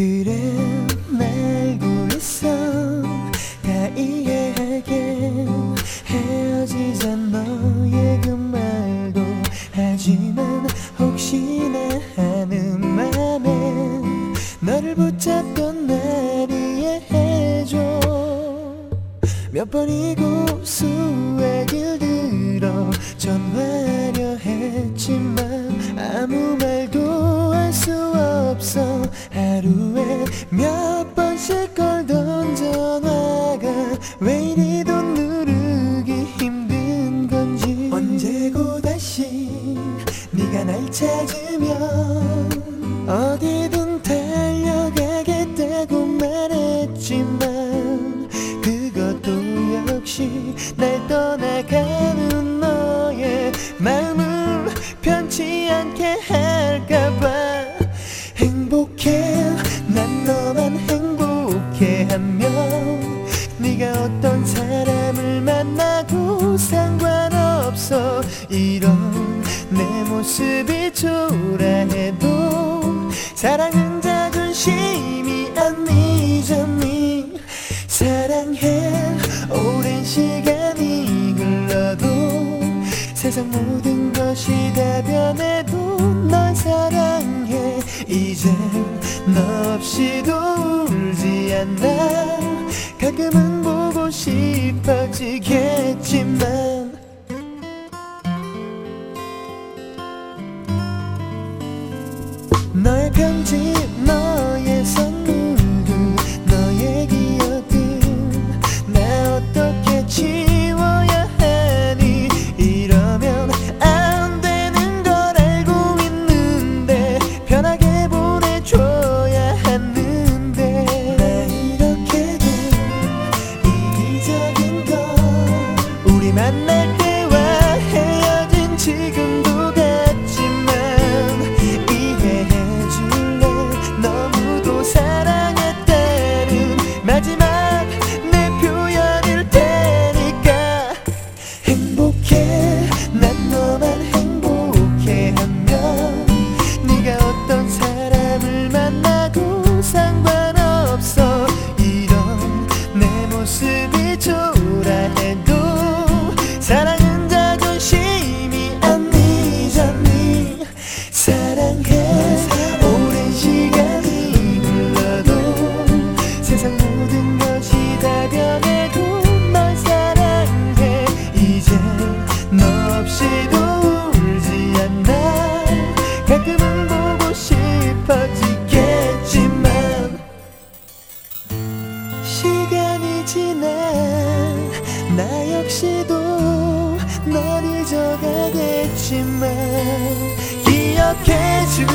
그래 알고 있어. 다 이해하게 헤어지자 너의 그 말도. 하지만 혹시나 하는 맘에 너를 붙잡던 날 이해해줘. 몇 번이고 수의 길들 몇 번씩 걸던 전화가 왜 이리도 누르기 힘든 건지. 언제고 다시 네가 날 찾으면 어디든 달려가겠다고 말했지만 그것도 역시 날 떠나가는 너의 마음을 편치 않게 할 네가 어떤 사람을 만나고 상관없어. 이런 내 모습이 초라해도 사랑은 자존심이 아니잖니. 사랑해 오랜 시간이 흘러도 세상 모든 것이 다 변해도 널 사랑해. 이제 너 없이도 울지 않아. 가끔은 싶어지겠지만 너의 편지 너 지금 나 역시도 널 잊어가겠지만 기억해 줄